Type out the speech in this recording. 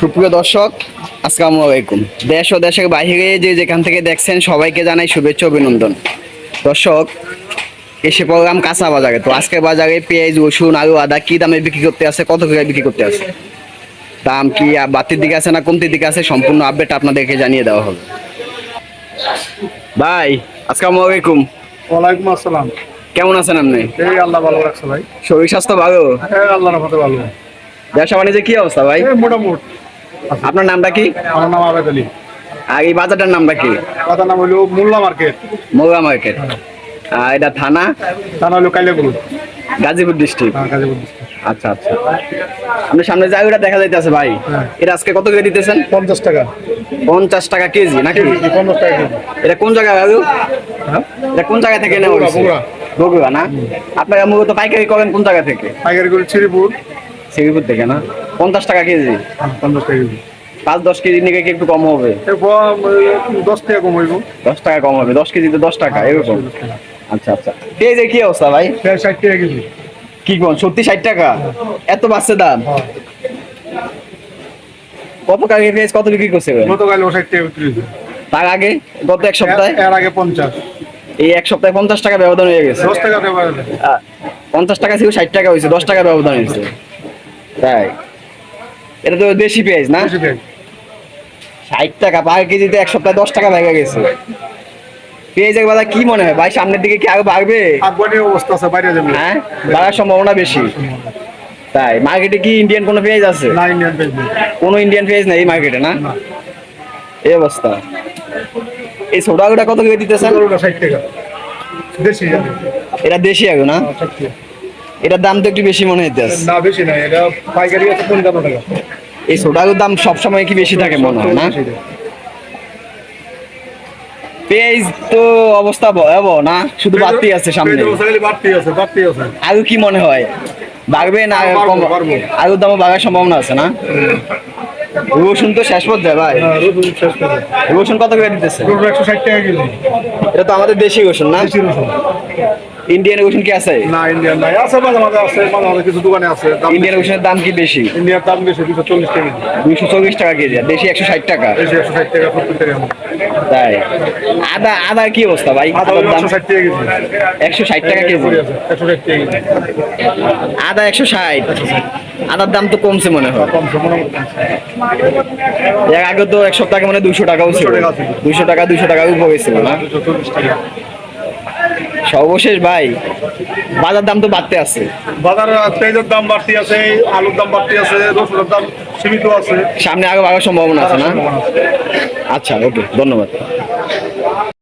সুপ্রিয় দর্শক আসসালামু আলাইকুম। দেশ ও দেশের বাইরে যে যেখান থেকে দেখছেন সবাইকে জানাই শুভেচ্ছা অভিনন্দন। দর্শক এসে পড়লাম কাঁচা বাজারে। তো আজকের বাজারে পেঁয়াজ রসুন আলু আদা কি দামে বিক্রি করতে আছে কত করে বিক্রি করতে আছে? দাম কি আ, বাড়তির দিকে আছে না কমতির দিকে আছে সম্পূর্ণ আপডেট আপনাদেরকে জানিয়ে দেওয়া হবে। ভাই আসসালামু আলাইকুম। ওয়ালাইকুম আসসালাম। কেমন আছেন আপনি? এই আল্লাহ ভালো রাখছে ভাই। শরীর স্বাস্থ্য ভালো? হ্যাঁ আল্লাহর রহমতে ভালো। ব্যবসা বাণিজ্যের কি অবস্থা ভাই? মোটামুট। আপনার নামটা কি? আমার নাম আবেদ আলী। আর এই বাজারটার নামটা কি? কথা নাম হলো মোল্লা মার্কেট। মৌরা মার্কেট। আর এটা থানা? তা হলো কাইলেগুড় গাজীপুর ডিস্ট্রিক্ট। হ্যাঁ গাজীপুর district। আচ্ছা আচ্ছা। আপনার সামনে জায়গাটা দেখা যাইতেছে ভাই। হ্যাঁ। এটা আজকে কত করে দিতেছেন? পঞ্চাশ টাকা। পঞ্চাশ টাকা কেজি নাকি? পঞ্চাশ টাকা কেজি। এটা কোন জায়গা বাবু হ্যাঁ? এটা কোন জায়গা থেকে নেওয়া বগুড়া। বগুড়া। না? আপনারা মূলত পাইকারি করেন কোন জায়গা থেকে? পাইকারি করে শ্রীপুর থেকে না। পঞ্চাশ টাকা কেজি। হ্যাঁ, পঞ্চাশ টাকা কেজি। পাঁচ দশ কেজি নিয়ে কি একটু কম হবে? দশ টাকা কম হইব। দশ টাকা কম হবে। দশ কেজিতে দশ টাকা এরকম? আচ্ছা আচ্ছা। পেঁয়াজের কি অবস্থা ভাই? ষাট টাকা কেজি। কি কোন সত্যি ষাট টাকা? এত বাড়ছে দাম? হ্যাঁ। কত টাকা পেঁয়াজ কত বিক্রি করছে গতকাল ষাট টাকা বিক্রি তার আগে গত এক সপ্তাহে? এর- এর আগে পঞ্চাশ। এই এক সপ্তাহে পঞ্চাশ টাকা ব্যবধান হয়ে গেছে। দশ টাকা দেওয়া পঞ্চাশ টাকা ছিল ষাট টাকা হয়েছে দশ টাকা ব্যবধান হয়েছে। তাই? এটা তো দেশি পেঁয়াজ না? ষাট টাকা পার কেজিতে এক সপ্তাহে দশ টাকা ভেঙে গেছে। পেঁয়াজের বাজার কি মনে হয়? ভাই সামনের দিকে কি আরও বাড়বে? অবস্থা আছে বাইরে যাবে। হ্যাঁ? বাড়ার সম্ভাবনা বেশি। তাই মার্কেটে কি ইন্ডিয়ান কোনো পেঁয়াজ আছে? না ইন্ডিয়ান পেঁয়াজ কোনো ইন্ডিয়ান পেঁয়াজ নেই এই মার্কেটে না? এই অবস্থা। এই ছোটাগুটা কত করে দিতেছেন? ষাট টাকা। দেশি এটা দেশি আগে না? টাকা। এটার দাম তো একটু বেশি মনে হইতেছে। না বেশি নাই এটা পাইকারি আছে পঞ্চান্ন টাকা। এই ছোটাগুর দাম সবসময় কি বেশি থাকে মনে হয় না? পেঁয়াজ তো অবস্থা ভয়াবহ না? শুধু বাড়তি আছে সামনে। বাড়তি আছে বাড়তি আছে। আরও কি মনে হয়? বাড়বে না। আলুর দামও বাড়ার সম্ভাবনা আছে না? রসুন তো শেষ পর্যায়ে ভাই। রসুন শেষ করে রসুন কত করে দিতেছে? রসুন একশো ষাট টাকা কেজি। এটা তো আমাদের দেশি রসুন না? দেশি রসুন। ইন্ডিয়ান রসুন কি আছে? না ইন্ডিয়ান নাই। আছে মাঝে মাঝে আছে মাঝে মাঝে কিছু দোকানে আছে। ইন্ডিয়ান রসুনের দাম কি বেশি? ইন্ডিয়ার দাম বেশি দুশো চল্লিশ টাকা দুইশো চল্লিশ টাকা কেজি দেশি একশো ষাট টাকা। দেশি একশো ষাট টাকা সত্তর টাকা তাই। আদা আদা কি অবস্থা ভাই? আদা আদার দাম একশো ষাট টাকা কেজি। আদা একশো ষাট। আদার দাম তো কমছে মনে হয়। কমছে মোটামুটি কমছে। এর আগে তো এক সপ্তাহে মানে দুশো টাকাও ছিল। 200 টাকা ছিল। দুশো টাকা দুশো টাকা উপরে ছিল না? দুশো সর্বশেষ ভাই বাজার দাম তো বাড়তে আছে। বাজার তেলের দাম বাড়তে আছে আলুর দাম বাড়তি আছে রসুনের দাম সীমিত আছে। সামনে আগে বাড়ার সম্ভাবনা আছে না? আচ্ছা ওকে ধন্যবাদ।